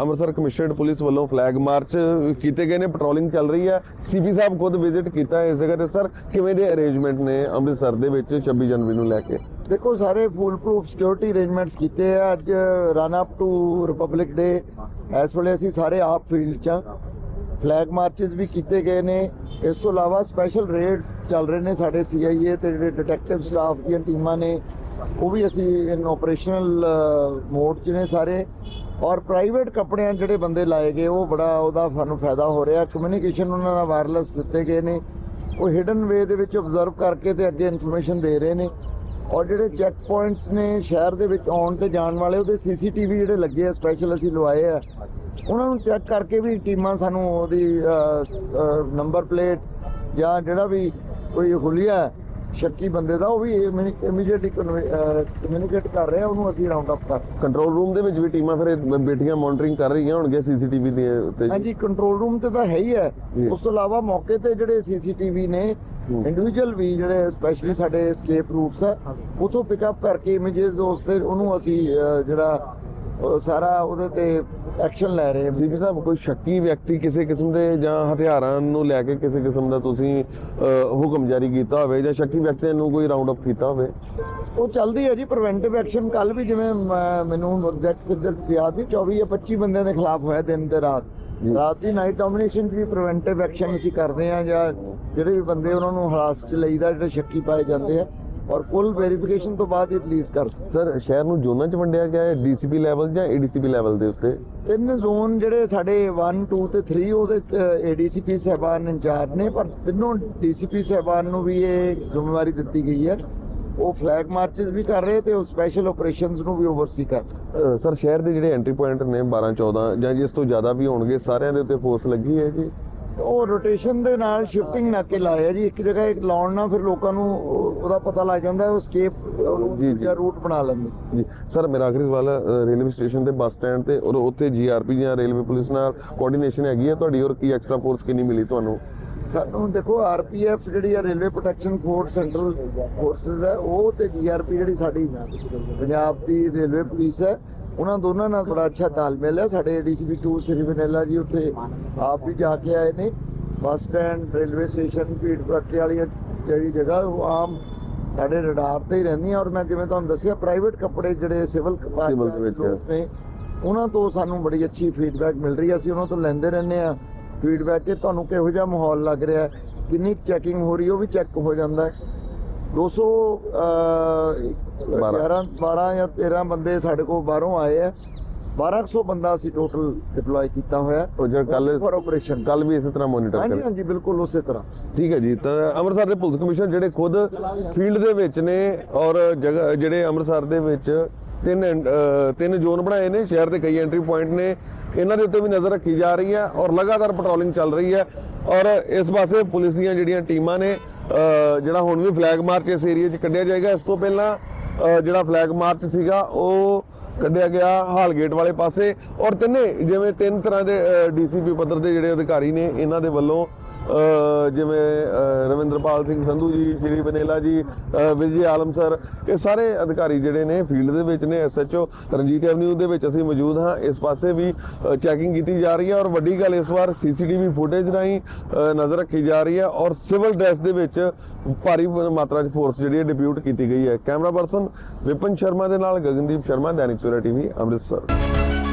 Amritsar commissionerate police ਵੱਲੋਂ flag march ਕੀਤੇ ਗਏ ਨੇ ਪੈਟਰੋਲਿੰਗ ਚੱਲ ਰਹੀ ਹੈ। ਸੀਪੀ ਸਾਹਿਬ ਖੁਦ ਵਿਜ਼ਿਟ ਕੀਤਾ ਹੈ ਇਸ ਜਗ੍ਹਾ ਤੇ। ਸਰ, ਕਿਵੇਂ ਦੇ ਅਰੇਂਜਮੈਂਟ ਨੇ ਅੰਮ੍ਰਿਤਸਰ ਦੇ ਵਿੱਚ 26 ਜਨਵਰੀ ਨੂੰ ਲੈ ਕੇ? ਦੇਖੋ, ਸਾਰੇ ਫੁੱਲ ਪ੍ਰੂਫ ਸਿਕਿਉਰਿਟੀ ਅਰੇਂਜਮੈਂਟਸ ਕੀਤੇ ਆ। ਅੱਜ run up to Republic Day ਇਸ ਵੇਲੇ ਅਸੀਂ ਸਾਰੇ ਆਪ ਫੀਲਡ 'ਚ ਫਲੈਗ ਮਾਰਚਸ ਵੀ ਕੀਤੇ ਗਏ ਨੇ। ਇਸ ਤੋਂ ਇਲਾਵਾ ਸਪੈਸ਼ਲ ਰੇਡਸ ਚੱਲ ਰਹੇ ਨੇ ਸਾਡੇ ਸੀਆਈਏ ਤੇ ਜਿਹੜੇ ਡਿਟੈਕਟਿਵ ਸਟਾਫ ਦੀਆਂ ਟੀਮਾਂ ਨੇ, ਉਹ ਵੀ ਅਸੀਂ ਇਨ ਆਪਰੇਸ਼ਨਲ ਮੋਡ 'ਚ ਨੇ ਸਾਰੇ। ਔਰ ਪ੍ਰਾਈਵੇਟ ਕੱਪੜਿਆਂ ਜਿਹੜੇ ਬੰਦੇ ਲਾਏ ਗਏ, ਉਹ ਬੜਾ ਉਹਦਾ ਸਾਨੂੰ ਫਾਇਦਾ ਹੋ ਰਿਹਾ। ਕਮਿਊਨੀਕੇਸ਼ਨ ਉਹਨਾਂ ਨਾਲ ਵਾਇਰਲੈਸ ਦਿੱਤੇ ਗਏ ਨੇ। ਉਹ ਹਿਡਨ ਵੇ ਦੇ ਵਿੱਚ ਆਬਜ਼ਰਵ ਕਰਕੇ ਤੇ ਅੱਗੇ ਇਨਫੋਰਮੇਸ਼ਨ ਦੇ ਰਹੇ ਨੇ। ਔਰ ਜਿਹੜੇ ਚੈੱਕ ਪੁਆਇੰਟਸ ਨੇ ਸ਼ਹਿਰ ਦੇ ਵਿੱਚ ਆਉਣ ਤੇ ਜਾਣ ਵਾਲੇ, ਉਹਦੇ ਸੀਸੀਟੀਵੀ ਜਿਹੜੇ ਲੱਗੇ ਆ ਸਪੈਸ਼ਲ ਅਸੀਂ ਲਵਾਏ ਆ। ਉਹਨਾਂ ਨੂੰ ਚੈੱਕ ਕਰਕੇ ਵੀ ਟੀਮਾਂ ਸਾਨੂੰ ਉਹਦੀ ਨੰਬਰ ਪਲੇਟ ਜਾਂ ਜਿਹੜਾ ਵੀ ਕੋਈ ਹੁਲੀਆ ਸ਼ੱਕੀ ਬੰਦੇ ਦਾ ਉਹ ਵੀ ਇਮੀਡੀਏਟਲੀ ਕਮਿਊਨੀਕੇਟ ਕਰ ਰਹੇ ਆ ਉਹਨੂੰ ਅਸੀਂ ਰਾਉਂਡ ਅਪ ਕਰ ਕੰਟਰੋਲ ਰੂਮ ਦੇ ਵਿੱਚ ਵੀ ਟੀਮਾਂ ਫਿਰ ਬੇਟੀਆਂ ਮੋਨਿਟਰਿੰਗ ਕਰ ਰਹੀਆਂ ਹੋਣਗੀਆਂ ਸੀਸੀਟੀਵੀ ਦੇ ਉੱਤੇ। ਹਾਂਜੀ ਕੰਟਰੋਲ ਰੂਮ ਤੇ ਤਾਂ ਹੈ ਹੀ ਹੈ। ਉਸ ਤੋਂ ਇਲਾਵਾ ਮੌਕੇ ਤੇ ਜਿਹੜੇ ਸੀਸੀਟੀਵੀ ਨੇ। ਇੰਡੀਵਿਜੂਅਲ ਵੀ ਜਿਹੜੇ ਸਪੈਸ਼ਲੀ ਸਾਡੇ escape ਰੂਟਸ ਆ ਉਥੋਂ ਪਿਕਅਪ ਕਰਕੇ ਇਮੇजेस ਉਸ ਤੇ ਉਹਨੂੰ ਅਸੀਂ ਜਿਹੜਾ ਉਹ ਸਾਰਾ ਉਹਦੇ ਤੇ ਐਕਸ਼ਨ ਲੈ ਰਹੇ ਸੀਪੀ ਸਾਹਿਬ ਕੋਈ ਸ਼ੱਕੀ ਵਿਅਕਤੀ ਕਿਸੇ ਕਿਸਮ ਦੇ ਜਾਂ ਹਥਿਆਰਾਂ ਨੂੰ ਲੈ ਕੇ ਕਿਸੇ ਕਿਸਮ ਦਾ ਤੁਸੀਂ ਹੁਕਮ ਜਾਰੀ ਕੀਤਾ ਹੋਵੇ ਜਾਂ ਸ਼ੱਕੀ ਵਿਅਕਤੀਆਂ ਨੂੰ ਕੋਈ ਰਾਉਂਡ ਅਪ ਕੀਤਾ ਹੋਵੇ? ਉਹ ਚੱਲਦੀ ਹੈ ਜੀ ਪ੍ਰੀਵੈਂਟਿਵ ਐਕਸ਼ਨ ਕੱਲ ਵੀ ਜਿਵੇਂ ਮੈਨੂੰ ਐਗਜ਼ੈਕਟ ਫਿਗਰ ਯਾਦ ਨਹੀਂ 24 ਜਾਂ 25 ਬੰਦਿਆਂ ਦੇ ਖਿਲਾਫ ਹੋਇਆ ਦਿਨ ਤੇ ਰਾਤ। ਰਾਤ ਦੀ ਨਾਈਟ ਡੋਮੀਨੇਸ਼ਨ ਵੀ ਪ੍ਰੀਵੈਂਟਿਵ ਐਕਸ਼ਨ ਅਸੀਂ ਕਰਦੇ ਆ ਜਾਂ ਜਿਹੜੇ ਵੀ ਬੰਦੇ ਉਹਨਾਂ ਨੂੰ ਹਰਾਸ ਚ ਲਈਦਾ ਜਿਹੜੇ ਸ਼ੱਕੀ ਪਾਏ ਜਾਂਦੇ ਆ ਔਰ ਫੁੱਲ ਵੈਰੀਫਿਕੇਸ਼ਨ ਤੋਂ ਬਾਅਦ ਹੀ ਰਿਲੀਜ਼ ਕਰ ਸਰ ਸ਼ਹਿਰ ਨੂੰ ਜ਼ੋਨਾਂ 'ਚ ਵੰਡਿਆ ਗਿਆ ਹੈ ਡੀਸੀਪੀ ਲੈਵਲ ਜਾਂ ਏਡੀਸੀਪੀ ਲੈਵਲ ਦੇ ਉੱਤੇ? ਤਿੰਨ ਜ਼ੋਨ ਜਿਹੜੇ ਸਾਡੇ 1 2 ਤੇ 3 ਉਹਦੇ ਚ ਏਡੀਸੀਪੀ ਸਹਿਬਾਨ ਇੰਚਾਰਜ ਨੇ ਪਰ ਤਿੰਨੋਂ ਡੀਸੀਪੀ ਸਹਿਬਾਨ ਨੂੰ ਵੀ ਇਹ ਜ਼ਿੰਮੇਵਾਰੀ ਦਿੱਤੀ ਗਈ ਹੈ। ਉਹ ਫਲੈਗ ਮਾਰਚਸ ਵੀ ਕਰ ਰਹੇ ਤੇ ਉਹ ਸਪੈਸ਼ਲ ਆਪਰੇਸ਼ਨਸ ਨੂੰ ਵੀ ਓਵਰਸੀ ਕਰ ਸਰ ਸ਼ਹਿਰ ਦੇ ਜਿਹੜੇ ਐਂਟਰੀ ਪੁਆਇੰਟ ਨੇ 12 14 ਜਾਂ ਜਿਸ ਤੋਂ ਜ਼ਿਆਦਾ ਵੀ ਹੋਣਗੇ ਸਾਰਿਆਂ ਦੇ ਉੱਤੇ ਫੋਰਸ ਲੱਗੀ ਹੈ ਜੀ? ਉਹ ਰੋਟੇਸ਼ਨ ਦੇ ਨਾਲ ਸ਼ਿਫਟਿੰਗ ਨਾਕੇ ਲਾਏ ਆ ਜੀ। ਇੱਕ ਜਗ੍ਹਾ ਇੱਕ ਲਾਉਣ ਨਾਲ ਫਿਰ ਲੋਕਾਂ ਨੂੰ ਉਹ- ਉਹਦਾ ਪਤਾ ਲੱਗ ਜਾਂਦਾ ਉਹ ਸਕੇਪ ਜੀ, ਰੂਟ ਬਣਾ ਲੈਂਦੇ। ਜੀ। ਸਰ ਮੇਰਾ ਆਖਰੀ ਸਵਾਲ ਰੇਲਵੇ ਸਟੇਸ਼ਨ ਤੇ ਬੱਸ ਸਟੈਂਡ ਤੇ ਔਰ ਉੱਥੇ ਜੀਆਰਪੀ ਜਾਂ ਰੇਲਵੇ ਪੁਲਿਸ ਨਾਲ ਕੋਆਰਡੀਨੇਸ਼ਨ ਹੈਗੀ ਹੈ ਤੁਹਾਡੀ ਔਰ ਕੀ ਐਕਸਟਰਾ ਫੋਰਸ ਕਿੰਨੀ ਮਿਲੀ ਤੁਹਾਨੂੰ? ਸਾਨੂੰ ਦੇਖੋ ਆਰਪੀਐਫ ਜਿਹੜੀ ਆ railway protection force central forces ਹੈ ਉਹ ਤੇ ਜੀਆਰਪੀ ਜਿਹੜੀ ਸਾਡੀ ਪੰਜਾਬ ਦੀ ਰੇਲਵੇ ਪੁਲਿਸ ਹੈ ਉਹਨਾਂ ਦੋਨਾਂ ਨਾਲ ਬੜਾ ਅੱਛਾ ਤਾਲਮੇਲ ਹੈ। ਸਾਡੇ ਡੀਸੀਪੀ 2 ਸ੍ਰੀ ਵਨੇਲਾ ਜੀ ਉੱਥੇ ਆਪ ਵੀ ਜਾ ਕੇ ਆਏ ਨੇ। ਬੱਸ ਸਟੈਂਡ ਰੇਲਵੇ ਸਟੇਸ਼ਨ ਭੀੜ ਭੜੱਕੇ ਵਾਲੀ ਜਿਹੜੀ ਜਗ੍ਹਾ ਉਹ ਆਮ ਸਾਡੇ ਰਡਾਰ ਤੇ ਹੀ ਰਹਿੰਦੀਆਂ। ਔਰ ਮੈਂ ਜਿਵੇਂ ਤੁਹਾਨੂੰ ਦੱਸਿਆ ਪ੍ਰਾਈਵੇਟ ਕੱਪੜੇ ਜਿਹੜੇ ਸਿਵਲ ਵਿੱਚ। ਨੇ ਉਹਨਾਂ ਤੋਂ ਸਾਨੂੰ ਬੜੀ ਅੱਛੀ ਫੀਡਬੈਕ ਮਿਲ ਰਹੀ ਹੈ। ਅਸੀਂ ਉਹਨਾਂ ਤੋਂ ਲੈਂਦੇ ਰਹਿੰਦੇ ਆ ਫੀਡਬੈਕ ਕਿ ਤੁਹਾਨੂੰ ਕਿਹੋ ਜਿਹਾ ਮਾਹੌਲ ਲੱਗ ਰਿਹਾ ਕਿੰਨੀ ਚੈਕਿੰਗ ਹੋ ਰਹੀ ਉਹ ਵੀ ਚੈੱਕ ਹੋ ਜਾਂਦਾ ਹੈ। 200 ਅਹ, ਬਾਰਾਂ। 11 12 ਜਾਂ 13 ਬੰਦੇ ਸਾਡੇ ਕੋਲ ਬਾਹਰੋਂ ਆਏ ਆ। 1200 ਬੰਦਾ ਅਸੀਂ ਟੋਟਲ ਡਿਪਲੋਏ ਕੀਤਾ ਹੋਇਆ। ਉਹ ਜਿਹੜਾ ਕੱਲ ਫॉर ਆਪਰੇਸ਼ਨ ਕੱਲ ਵੀ ਇਸੇ ਤਰ੍ਹਾਂ ਮੋਨੀਟਰ ਹਾਂਜੀ ਕਰ। ਹਾਂਜੀ ਬਿਲਕੁਲ ਉਸੇ ਤਰ੍ਹਾਂ। ਠੀਕ ਹੈ ਜੀ ਤਾਂ ਅੰਮ੍ਰਿਤਸਰ ਦੇ ਪੁਲਿਸ ਕਮਿਸ਼ਨਰ ਜਿਹੜੇ ਖੁਦ ਫੀਲਡ ਦੇ ਵਿੱਚ ਨੇ ਔਰ ਜਿਹੜੇ ਅੰਮ੍ਰਿਤਸਰ ਦੇ ਵਿੱਚ ਤਿੰਨ ਤਿੰਨ ਜ਼ੋਨ ਬਣਾਏ ਨੇ ਸ਼ਹਿਰ ਦੇ ਕਈ ਐਂਟਰੀ ਪੁਆਇੰਟ ਨੇ। ਇਹਨਾਂ ਦੇ ਉੱਤੇ ਵੀ ਨਜ਼ਰ ਰੱਖੀ ਜਾ ਰਹੀ ਹੈ ਔਰ ਲਗਾਤਾਰ ਪੈਟਰੋਲਿੰਗ ਚੱਲ ਰਹੀ ਹੈ। ਔਰ ਇਸ ਪਾਸੇ ਪੁਲਿਸ ਦੀਆਂ ਜਿਹੜੀਆਂ ਟੀਮਾਂ ਨੇ ਜਿਹੜਾ ਹੁਣ ਵੀ ਫਲੈਗ ਮਾਰਚ ਇਸ ਏਰੀਆ 'ਚ ਕੱਢਿਆ ਜਾਏਗਾ। ਇਸ ਤੋਂ ਪਹਿਲਾਂ ਅਹ, ਜਿਹੜਾ ਫਲੈਗ ਮਾਰਚ ਸੀਗਾ ਉਹ ਕੱਢਿਆ ਗਿਆ ਹਾਲ ਗੇਟ ਵਾਲੇ ਪਾਸੇ। ਔਰ ਤਿੰਨੇ ਜਿਵੇਂ ਤਿੰਨ ਤਰ੍ਹਾਂ ਦੇ ਡੀਸੀਪੀ ਪੱਧਰ ਦੇ ਜਿਹੜੇ ਅਧਿਕਾਰੀ ਨੇ ਇਹਨਾਂ ਦੇ ਵੱਲੋਂ ਜਿਵੇਂ ਰਵਿੰਦਰਪਾਲ ਸਿੰਘ ਸੰਧੂ ਜੀ, ਸ਼੍ਰੀ ਬਨੇਲਾ ਜੀ ਵਿਜੇ ਆਲਮ ਸਰ, ਇਹ ਸਾਰੇ ਅਧਿਕਾਰੀ ਜਿਹੜੇ ਨੇ ਫੀਲਡ ਦੇ ਵਿੱਚ ਨੇ ਐਸਐਚਓ ਰਣਜੀਤ ਐਵਨਿਊ ਦੇ ਵਿੱਚ ਅਸੀਂ ਮੌਜੂਦ ਹਾਂ। ਇਸ ਪਾਸੇ ਵੀ ਚੈਕਿੰਗ ਕੀਤੀ ਜਾ ਰਹੀ ਹੈ ਔਰ ਵੱਡੀ ਗੱਲ ਇਸ ਵਾਰ ਸੀਸੀਟੀਵੀ ਫੁਟੇਜ ਰਾਹੀਂ ਨਜ਼ਰ ਰੱਖੀ ਜਾ ਰਹੀ ਹੈ ਔਰ ਸਿਵਲ ਡਰੈਸ ਦੇ ਵਿੱਚ ਭਾਰੀ ਮਾਤਰਾ 'ਚ ਫੋਰਸ ਜਿਹੜੀ ਹੈ ਡਿਪਿਊਟ ਕੀਤੀ ਗਈ ਹੈ। ਕੈਮਰਾ ਪਰਸਨ ਵਿਪਨ ਸ਼ਰਮਾ ਦੇ ਨਾਲ ਗਗਨਦੀਪ ਸ਼ਰਮਾ, ਦੈਨਿਕ ਸਵੇਰਾ ਟੀਵੀ ਅੰਮ੍ਰਿਤਸਰ।